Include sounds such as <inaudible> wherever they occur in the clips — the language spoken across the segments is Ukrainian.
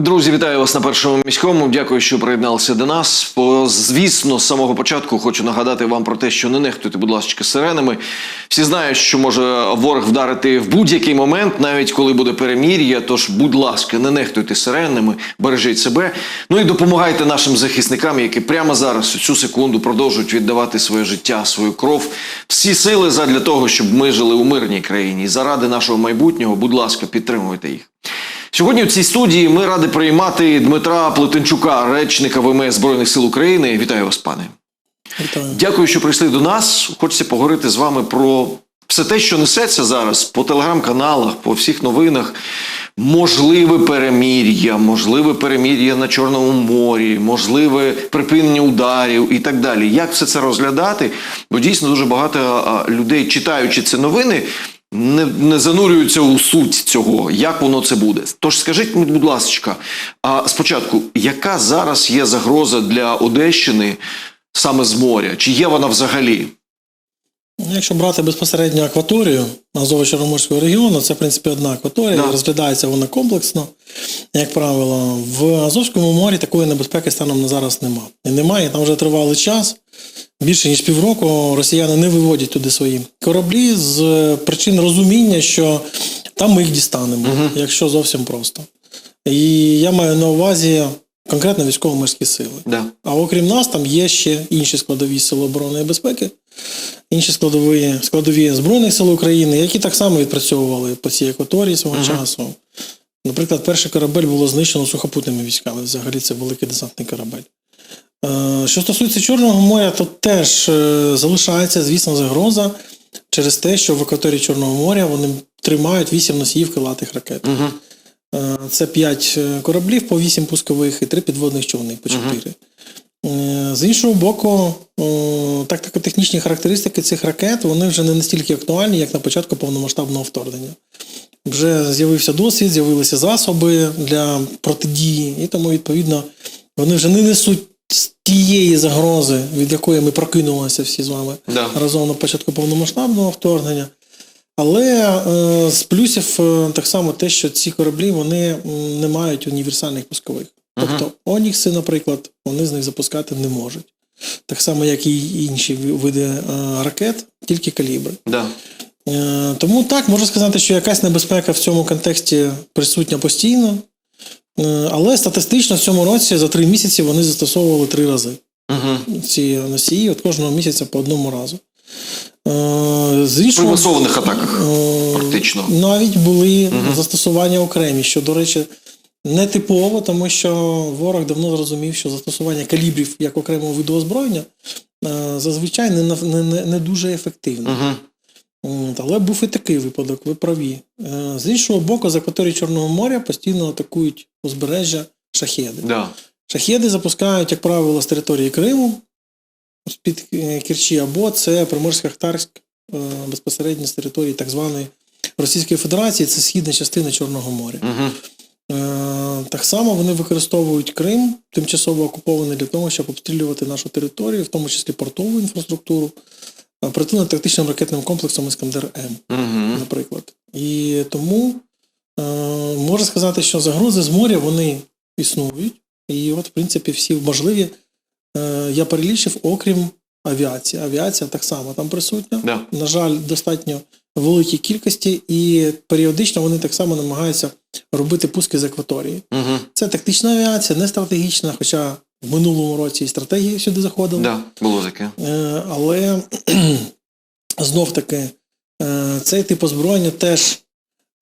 Друзі, вітаю вас на першому міському. Дякую, що приєдналися до нас. По, звісно, з самого початку хочу нагадати вам про те, що не нехтуйте, будь ласка, сиренами. Всі знають, що може ворог вдарити в будь-який момент, навіть коли буде перемір'я. Тож, будь ласка, не нехтуйте сиренами, бережіть себе. Ну і допомагайте нашим захисникам, які прямо зараз, у цю секунду, продовжують віддавати своє життя, свою кров, всі сили задля того, щоб ми жили у мирній країні. Заради нашого майбутнього, будь ласка, підтримуйте їх. Сьогодні в цій студії ми раді приймати Дмитра Плетенчука, речника ВМС Збройних сил України. Вітаю вас, пане. Вітаю. Дякую, що прийшли до нас. Хочеться поговорити з вами про все те, що несеться зараз по телеграм-каналах, по всіх новинах. Можливе перемір'я, можливе перемір'я на Чорному морі, можливе припинення ударів і так далі. Як все це розглядати? Бо дійсно дуже багато людей, читаючи ці новини, не, не занурюються у суть цього, як воно це буде. Тож скажіть, будь ласка, а спочатку, яка зараз є загроза для Одещини саме з моря? Чи є вона взагалі? Якщо брати безпосередньо акваторію Азово-Чорноморського регіону, це в принципі одна акваторія, Да. розглядається вона комплексно, як правило. В Азовському морі такої небезпеки станом на зараз нема. І немає, там вже тривалий час. Більше ніж півроку росіяни не виводять туди свої кораблі з причин розуміння, що там ми їх дістанемо, якщо зовсім просто. І я маю на увазі конкретно військово-морські сили. Да. А окрім нас, там є ще інші складові сили оборони і безпеки, інші складові, складові Збройних сил України, які так само відпрацьовували по цій акваторії свого часу. Наприклад, перший корабель було знищено сухопутними військами. Взагалі це великий десантний корабель. Е, Що стосується Чорного моря, то теж е, залишається, звісно, загроза через те, що в акваторії Чорного моря вони тримають вісім носіїв крилатих ракет. Угу. Це 5 кораблів по 8 пускових і 3 підводних човни по 4. Е, З іншого боку, тактико-технічні характеристики цих ракет вони вже не настільки актуальні, як на початку повномасштабного вторгнення. Вже з'явився досвід, з'явилися засоби для протидії, і тому, відповідно, вони вже не несуть тієї загрози, від якої ми прокинулися всі з вами Да. разом на початку повномасштабного вторгнення. Але е, з плюсів е, так само те, що ці кораблі вони не мають універсальних пускових. Тобто Онікси, наприклад, вони з них запускати не можуть. Так само, як і інші види е, ракет, тільки калібри. Да. Е, Тому так, можу сказати, що якась небезпека в цьому контексті присутня постійно. Е, Але статистично в цьому році за три місяці вони застосовували три рази Угу. ці носії от кожного місяця по одному разу. Е, З При іншого, масованих атаках. е, практично. Навіть були застосування окремі, що, до речі, не типово, тому що ворог давно зрозумів, що застосування калібрів як окремого виду озброєння е, зазвичай не, не, не, не дуже ефективно. Угу. От, Але був і такий випадок, ви праві. Е, З іншого боку, з акваторії Чорного моря постійно атакують узбережжя шахеди. Да. Шахеди запускають, як правило, з території Криму з-під е, Керчі, або це Приморсько-Ахтарськ безпосередньо з території так званої Російської Федерації, це східна частина Чорного моря. Угу. Е, Так само вони використовують Крим, тимчасово окупований для того, щоб обстрілювати нашу територію, в тому числі портову інфраструктуру, е, противно-тактичним ракетним комплексом Іскандер М Угу. наприклад. І тому е, можна сказати, що загрози з моря вони існують. І от, в принципі, всі можливі е, я перелічив, окрім авіації. Авіація так само там присутня. Да. На жаль, достатньо великій кількості, і періодично вони так само намагаються робити пуски з акваторії. Угу. Це тактична авіація, не стратегічна, хоча в минулому році і стратегії сюди заходили. Да. Було таке. Е, Але <clears throat> знов таки е, цей тип озброєння теж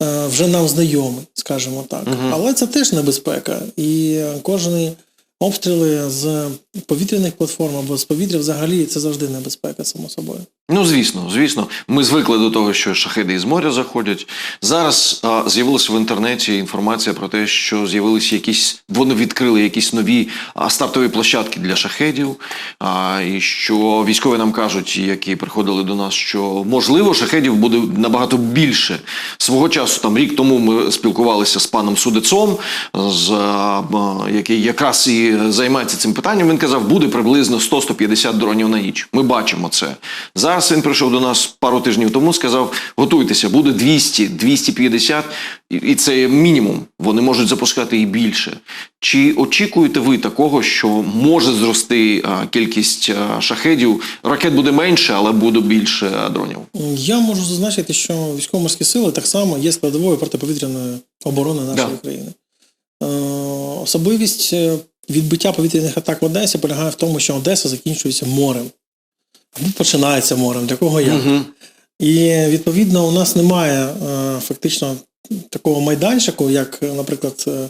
е, вже нам знайомий, скажімо так. Мгм. Але це теж небезпека. І кожні обстріли з повітряних платформ або з повітря взагалі це завжди небезпека, само собою. Ну, звісно, звісно, ми звикли до того, що шахеди із моря заходять. Зараз а, з'явилася в інтернеті інформація про те, що з'явилися якісь, вони відкрили якісь нові а, стартові площадки для шахедів. А, і що військові нам кажуть, які приходили до нас, що можливо шахедів буде набагато більше. Свого часу, там рік тому, ми спілкувалися з паном Судецом, з, а, який якраз і займається цим питанням. Він казав, буде приблизно 100-150 дронів на ніч. Ми бачимо це. Зараз він прийшов до нас пару тижнів тому, сказав: готуйтеся, буде 200, 250, і- це мінімум. Вони можуть запускати і більше. Чи очікуєте ви такого, що може зрости кількість шахедів? Ракет буде менше, але буде більше дронів. Я можу зазначити, що військово-морські сили так само є складовою протиповітряної оборони нашої Да. країни. Е, особливість е, відбиття повітряних атак в Одесі полягає в тому, що Одеса закінчується морем. Або починається морем, для кого як. Угу. І відповідно у нас немає е, фактично такого майданчику, як, наприклад, е,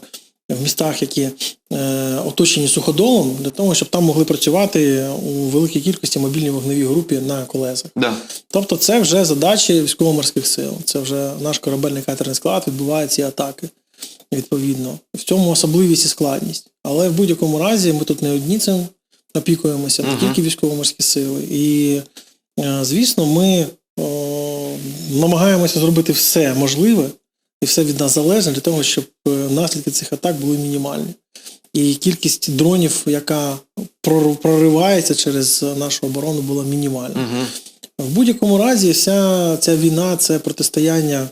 в містах, які е, оточені суходолом, для того, щоб там могли працювати у великій кількості мобільні вогневі групі на колесах. Да. Тобто, це вже задачі військово-морських сил. Це вже наш корабельний катерний склад відбуває ці атаки. Відповідно, в цьому особливість і складність. Але в будь-якому разі ми тут не одні цим опікуємося, не тільки військово-морські сили. І, е, звісно, ми о, намагаємося зробити все можливе і все від нас залежне для того, щоб е, наслідки цих атак були мінімальні. І кількість дронів, яка проривається через нашу оборону, була мінімальна. Угу. В будь-якому разі, вся ця війна це протистояння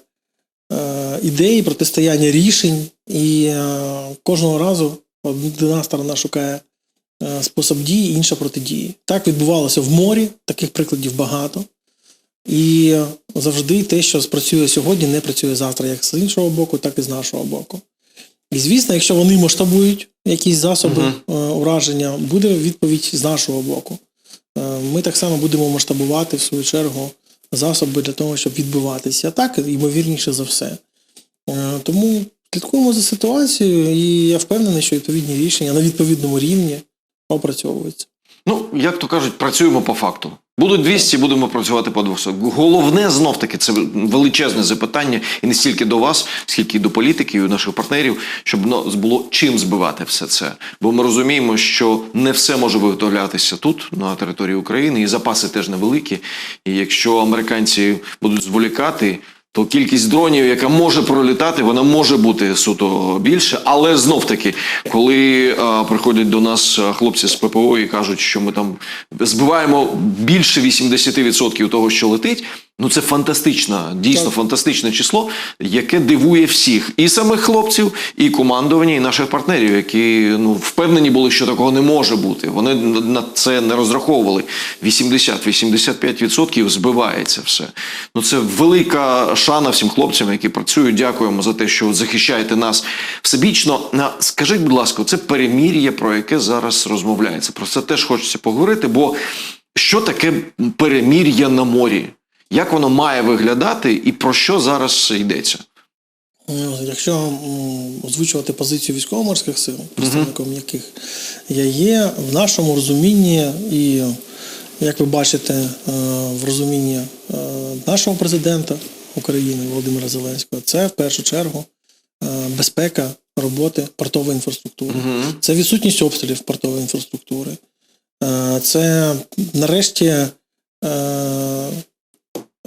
е, ідей, протистояння рішень, і е, кожного разу одна сторона шукає е, спосіб дії, інша протидії. Так відбувалося в морі, таких прикладів багато. І завжди те, що спрацює сьогодні, не працює завтра, як з іншого боку, так і з нашого боку. І звісно, якщо вони масштабують якісь засоби Мгм. е, ураження, буде відповідь з нашого боку. Е, Ми так само будемо масштабувати в свою чергу засоби для того, щоб відбиватися. А так, ймовірніше за все. Е, Тому слідкуємо за ситуацією, і я впевнений, що відповідні рішення на відповідному рівні опрацьовуються. Ну, як то кажуть, працюємо по факту. Будуть 200, будемо працювати по 200. Головне знов таки це величезне запитання, і не стільки до вас, скільки і до політиків, і наших партнерів, щоб було чим збивати все це. Бо ми розуміємо, що не все може виготовлятися тут, на території України, і запаси теж невеликі. І якщо американці будуть зволікати. То кількість дронів, яка може пролітати, вона може бути суто більше. Але знов таки, коли е, приходять до нас е, хлопці з ППО і кажуть, що ми там збиваємо більше 80% того, що летить. Ну це фантастична, дійсно Так. фантастичне число, яке дивує всіх, і самих хлопців, і командування, і наших партнерів, які ну впевнені були, що такого не може бути. Вони на це не розраховували. 80-85% збивається все. Ну це велика шана всім хлопцям, які працюють. Дякуємо за те, що захищаєте нас всебічно. Скажіть, будь ласка, це перемір'я, про яке зараз розмовляється. Про це теж хочеться поговорити. Бо що таке перемір'я на морі? Як воно має виглядати, і про що зараз йдеться? Ну, Якщо озвучувати позицію військово-морських сил, представником яких я є, в нашому розумінні, і як ви бачите, е, в розумінні е, нашого президента України Володимира Зеленського, це в першу чергу е, безпека роботи портової інфраструктури. Угу. Це відсутність обстрілів портової інфраструктури. Е, Це нарешті е,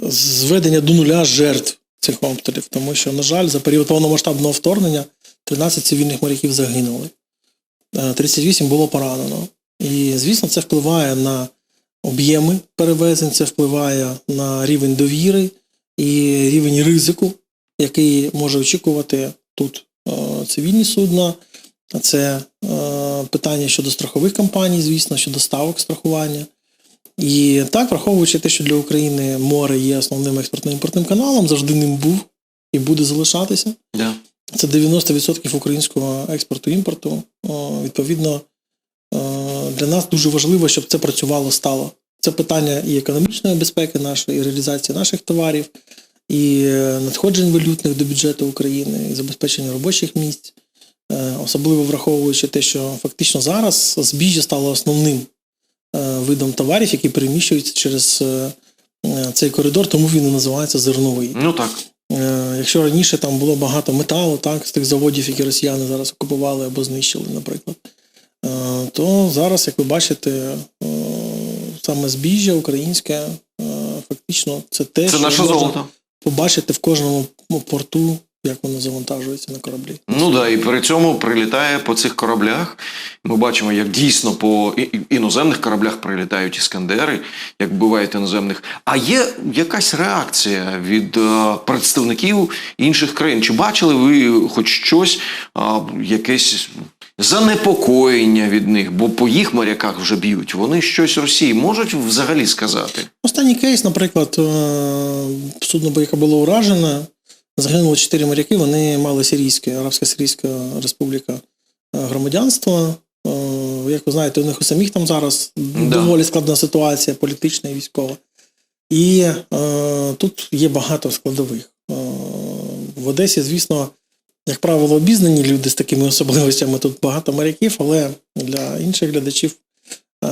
зведення до нуля жертв цих обстрілів, тому що, на жаль, за період повномасштабного вторгнення 13 цивільних моряків загинули, Е, 38 було поранено. І, звісно, це впливає на об'єми перевезень, це впливає на рівень довіри і рівень ризику, який може очікувати тут е, цивільні судна. Це е, питання щодо страхових компаній, звісно, щодо ставок страхування. І так, враховуючи те, що для України море є основним експортно-імпортним каналом, завжди ним був і буде залишатися. Да. Це 90% українського експорту імпорту. Відповідно, е, для нас дуже важливо, щоб це працювало стало. Це питання і економічної безпеки нашої, і реалізації наших товарів, і е, надходжень валютних до бюджету України, і забезпечення робочих місць, Е, особливо враховуючи те, що фактично зараз збіжжя стало основним видом товарів, які переміщуються через е, е, цей коридор, тому він і називається зерновий. Ну так. Е, Якщо раніше там було багато металу, так, з тих заводів, які росіяни зараз окупували або знищили, наприклад, е, то зараз, як ви бачите, е, саме збіжжя українське, е, фактично, це те, Це що наше можна золото. побачити в кожному порту як воно завантажується на кораблі. Ну да, і при цьому прилітає по цих кораблях. Ми бачимо, як дійсно по іноземних кораблях прилітають іскандери, як бувають іноземних. А є якась реакція від е, представників інших країн? Чи бачили ви хоч щось, а, якесь занепокоєння від них? Бо по їх моряках вже б'ють. Вони щось Росії можуть взагалі сказати? Останній кейс, наприклад, е, судно, яке було уражено, загинуло чотири моряки, вони мали сирійське, Арабська Сирійська Республіка е, громадянство. Е, Як ви знаєте, у них у самих там зараз доволі складна ситуація, політична і військова. І е, тут є багато складових. Е, в Одесі, звісно, як правило, обізнані люди з такими особливостями. Тут багато моряків, але для інших глядачів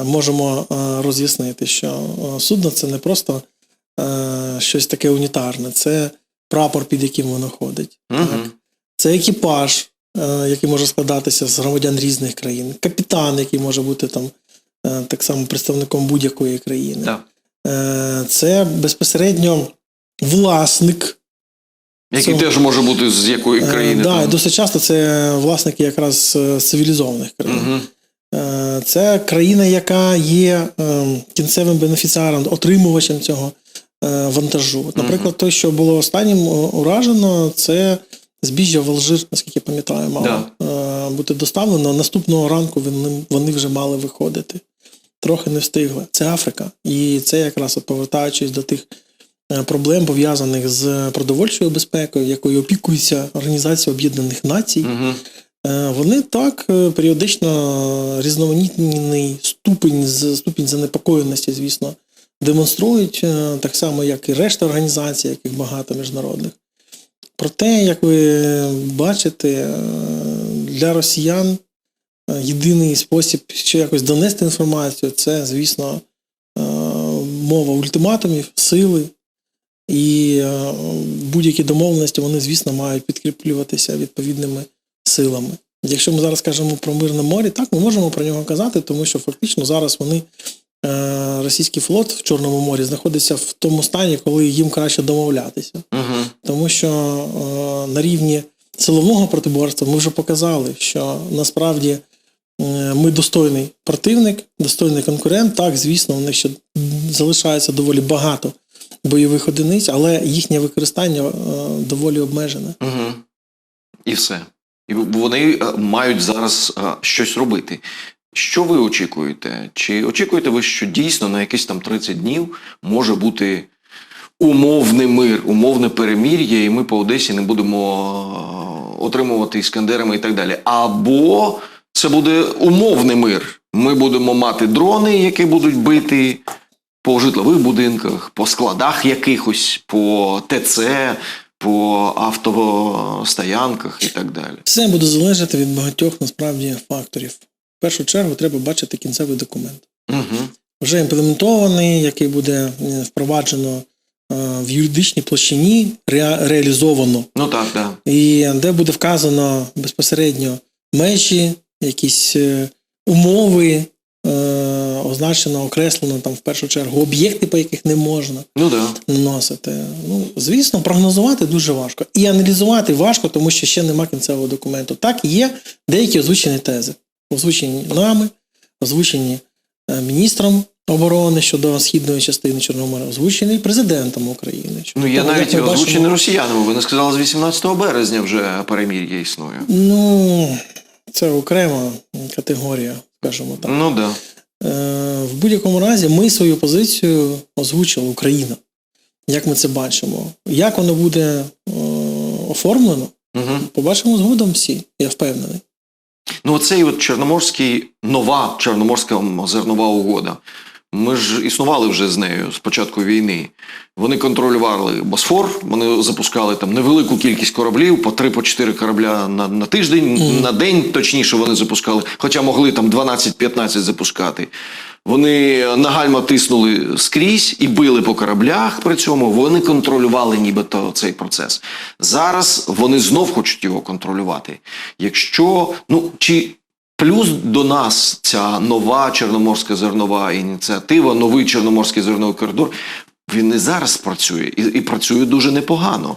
можемо роз'яснити, що судно це не просто е, щось таке унітарне, це прапор, під яким воно ходить. Угу. Так. Це екіпаж, е, який може складатися з громадян різних країн, капітан, який може бути там е, так само представником будь-якої країни. Да. Е, Це безпосередньо власник. Який Цього. теж може бути з якої країни? да, досить часто це власники якраз цивілізованих країн. Угу. Це країна, яка є е, кінцевим бенефіціаром, отримувачем цього вантажу. От, Наприклад, той, що було останнім уражено, це збіжжя в Алжир, наскільки я пам'ятаю, мало е, бути доставлено. Наступного ранку вони, вони вже мали виходити. Трохи не встигли. Це Африка. І це якраз повертаючись до тих е, проблем, пов'язаних з продовольчою безпекою, якою опікується Організація Об'єднаних Націй. Угу. Е, Вони так е, періодично різноманітний ступінь, ступінь занепокоєності, звісно, демонструють, е, так само, як і решта організацій, яких багато міжнародних. Проте, як ви бачите, е, для росіян е, єдиний спосіб ще якось донести інформацію це, звісно, мова ультиматумів, сили. І будь-які домовленості вони, звісно, мають підкріплюватися відповідними силами. Якщо ми зараз кажемо про мирне море, так ми можемо про нього казати, тому що фактично зараз вони, російський флот в Чорному морі, знаходиться в тому стані, коли їм краще домовлятися. Угу. Тому що е, на рівні силового протиборства ми вже показали, що насправді е, ми достойний противник, достойний конкурент. Так, звісно, у них ще залишається доволі багато бойових одиниць, але їхнє використання е, доволі обмежене. Угу. І все. І вони е, мають зараз е, щось робити. Що ви очікуєте? Чи очікуєте ви, що дійсно на якісь там 30 днів може бути умовний мир, умовне перемір'я, і ми по Одесі не будемо е, отримувати іскандерами і так далі? Або це буде умовний мир. Ми будемо мати дрони, які будуть бити по житлових будинках, по складах якихось, по ТЦ, по автостоянках і так далі. Все буде залежати від багатьох насправді факторів. Першу чергу треба бачити кінцевий документ. Угу. Вже імплементований, який буде е, впроваджено е, в юридичній площині, ре- реалізовано, Ну так, так. і де буде вказано безпосередньо межі, якісь е, умови, означено, окреслено там в першу чергу об'єкти, по яких не можна. Ну так. наносити. Ну, звісно, прогнозувати дуже важко. І аналізувати важко, тому що ще нема кінцевого документу. Так, є деякі озвучені тези, озвучені нами, озвучені е, міністром оборони щодо східної частини Чорного моря, озвучені президентом України. Ну я навіть озвучений бачимо- росіянами. Ви не сказали, з 18 березня вже перемір'я існує. Ну, це окрема категорія, скажімо так. Ну да. Е, В будь-якому разі ми свою позицію озвучила Україна. Як ми це бачимо? Як воно буде е, оформлено, Угу. побачимо згодом всі, я впевнений. Ну, оцей от чорноморський, нова чорноморська зернова угода. Ми ж існували вже з нею з початку війни. Вони контролювали Босфор, вони запускали там невелику кількість кораблів, по 3 по 4 корабля на, на тиждень, mm. на день точніше вони запускали, хоча могли там 12-15 запускати. Вони нагально тиснули скрізь і били по кораблях. При цьому вони контролювали нібито цей процес. Зараз вони знов хочуть його контролювати. Якщо ну чи плюс до нас ця нова чорноморська зернова ініціатива, новий чорноморський зерновий коридор. Він і зараз працює і, і працює дуже непогано.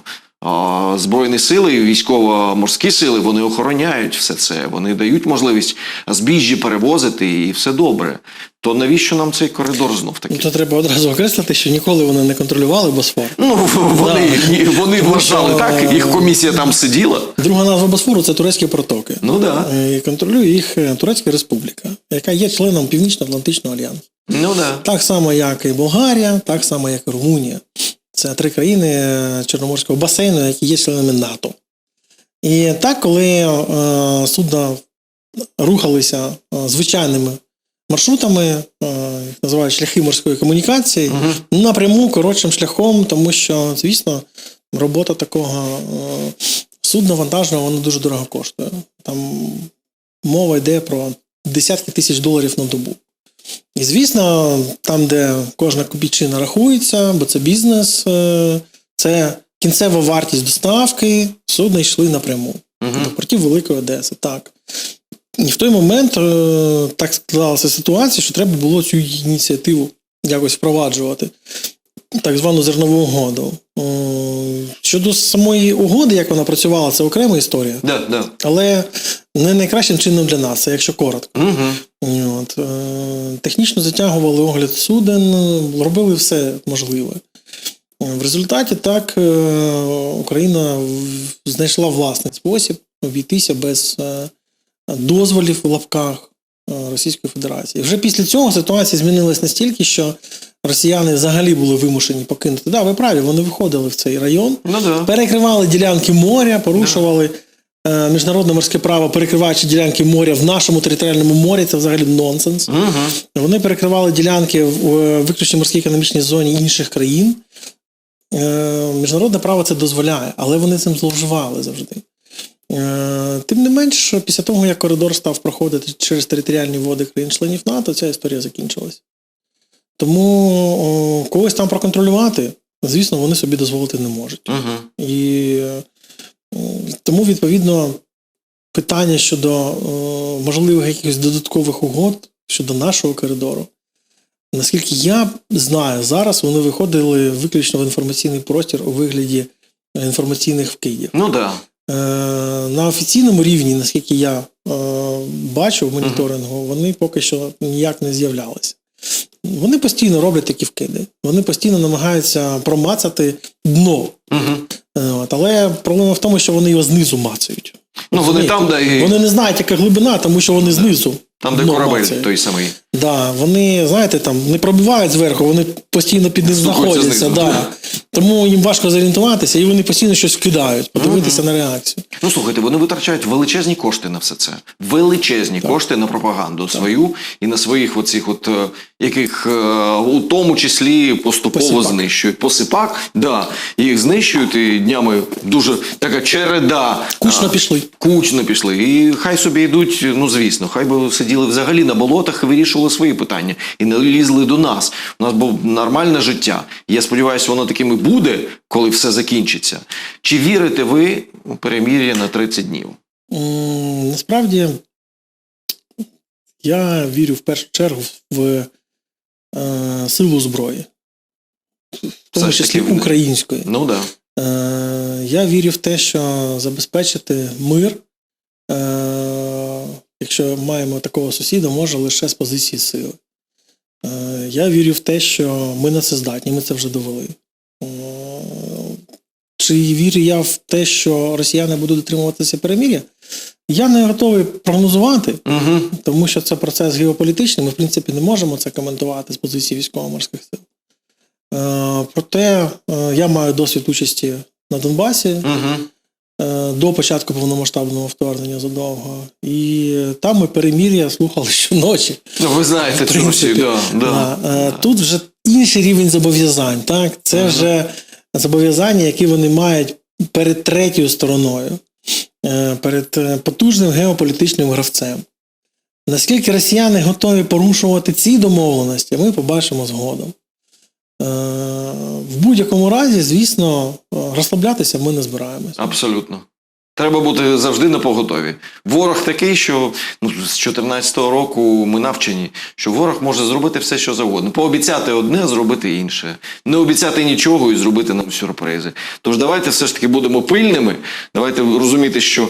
Збройні сили і військово-морські сили вони охороняють все це. Вони дають можливість збіжжі перевозити і все добре. То навіщо нам цей коридор знов Ну, то треба одразу окреслити, що ніколи вони не контролювали Босфор. Ну вони, Да. вони Тому вважали що- так, їх комісія там сиділа. Друга назва Босфору це турецькі протоки. Ну да. І контролює їх е, Турецька Республіка, яка є членом Північно-Атлантичного альянсу. Ну да. Так само, як і Болгарія, так само, як і Румунія. Це три країни е, Чорноморського басейну, які є членами НАТО. І так, коли е, судна рухалися е, звичайними маршрутами, їх називають шляхи морської комунікації, Мгм. напряму коротшим шляхом, тому що, звісно, робота такого судна вантажного воно дуже дорого коштує. Там мова йде про десятки тисяч доларів на добу. І звісно, там, де кожна копійчина рахується, бо це бізнес, е, це кінцева вартість доставки, судна йшли напряму Мгм. до портів Великої Одеси. Так. І в той момент е, так склалася ситуація, що треба було цю ініціативу якось впроваджувати, так звану зернову угоду. Щодо самої угоди, як вона працювала, це окрема історія, Да, да. але не найкращим чином для нас, якщо коротко. Угу. От, е, технічно затягували огляд суден, робили все можливе. В результаті так е, Україна знайшла власний спосіб обійтися без е, дозволів в лапках Російської Федерації. Вже після цього ситуація змінилась настільки, що росіяни взагалі були вимушені покинути. Да, ви праві, вони виходили в цей район, Ну да. перекривали ділянки моря, порушували е, міжнародне морське право, перекриваючи ділянки моря в нашому територіальному морі. Це взагалі нонсенс. Угу. Вони перекривали ділянки в е, виключно морській економічній зоні інших країн. Е, Міжнародне право це дозволяє, але вони цим зловживали завжди. Е, Тим не менш, після того, як коридор став проходити через територіальні води країн-членів НАТО, ця історія закінчилась. Тому о, когось там проконтролювати, звісно, вони собі дозволити не можуть. Угу. І тому, відповідно, питання щодо е, можливих якихось додаткових угод щодо нашого коридору. Наскільки я знаю, зараз вони виходили виключно в інформаційний простір у вигляді інформаційних вкидів. Ну да. Е, На офіційному рівні, наскільки я бачу в моніторингу, вони поки що ніяк не з'являлися. Вони постійно роблять такі вкиди. Вони постійно намагаються промацати дно. Угу. От, але проблема в тому, що вони його знизу мацають. Ну вони вони там, де Вони не знають, яка глибина, тому що вони знизу. там, де корабель той самий. Да, вони, знаєте, там не пробивають зверху, вони постійно під ним знаходяться. Да. Тому їм важко зорієнтуватися, і вони постійно щось вкидають, подивитися на реакцію. Ну слухайте, вони витрачають величезні кошти на все це. Величезні кошти на пропаганду свою і на своїх оцих, от е, яких е, у тому числі поступово Посіпак. знищують. Посипак, да, їх знищують і днями дуже така череда. Кучно а, пішли. Кучно пішли. І хай собі йдуть, ну звісно, хай би сиділи взагалі на болотах і вирішували свої питання. І не лізли до нас. У нас було нормальне життя. Я сподіваюся, воно таким і буде, коли все закінчиться. Чи вірите ви у перемір'я на 30 днів? Насправді, я вірю в першу чергу в е, силу зброї, в тому числі української. Ну да. Е, я вірю в те, що забезпечити мир, е, якщо маємо такого сусіда, може лише з позиції сили. Е, я вірю в те, що ми на це здатні, ми це вже довели. Е, чи вірю я в те, що росіяни будуть дотримуватися перемір'я? Я не готовий прогнозувати, Угу. тому що це процес геополітичний. Ми, в принципі, не можемо це коментувати з позиції військово-морських сил. Е, проте я маю досвід участі на Донбасі Угу. Е, до початку повномасштабного вторгнення задовго. І там ми перемір'я слухали щоночі. Ну, ви знаєте В да, да. Да, е, Тут вже інший рівень зобов'язань. Так? Це Ага. вже зобов'язання, які вони мають перед третьою стороною, е, перед потужним геополітичним гравцем. Наскільки росіяни готові порушувати ці домовленості, ми побачимо згодом. Е, В будь-якому разі, звісно, е, розслаблятися ми не збираємось. Абсолютно. Треба бути завжди на поготові. Ворог такий, що ну, з 2014 року ми навчені, що ворог може зробити все, що завгодно. Пообіцяти одне, зробити інше. Не обіцяти нічого і зробити нам сюрпризи. Тож давайте все ж таки будемо пильними. Давайте розуміти, що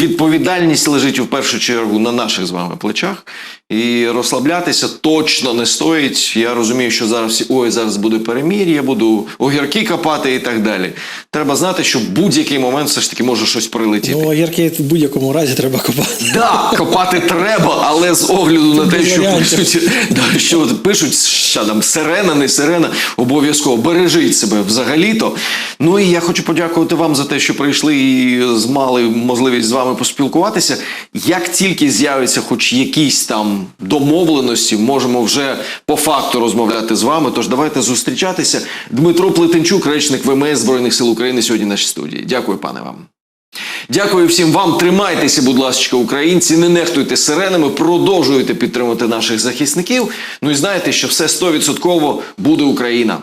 відповідальність лежить в першу чергу на наших з вами плечах. І розслаблятися точно не стоїть. Я розумію, що зараз всі ой, зараз буде перемір'я, буду огірки копати і так далі. Треба знати, що в будь-який момент все ж таки може щось прилетіти. Ну, гірки в будь-якому разі треба копати. Да, копати треба, але з огляду на те, що пишуть, да, що пишуть, що там сирена, не сирена, обов'язково бережіть себе взагалі-то. Ну і я хочу подякувати вам за те, що прийшли і мали можливість з вами поспілкуватися. Як тільки з'явиться хоч якісь там домовленості, можемо вже по факту розмовляти з вами. Тож давайте зустрічатися. Дмитро Плетенчук, речник ВМС Збройних сил України, сьогодні в нашій студії. Дякую, пане вам. Дякую всім вам. Тримайтеся, будь ласка, українці. Не нехтуйте сиренами, продовжуйте підтримувати наших захисників. Ну і знаєте, що все 100% буде Україна.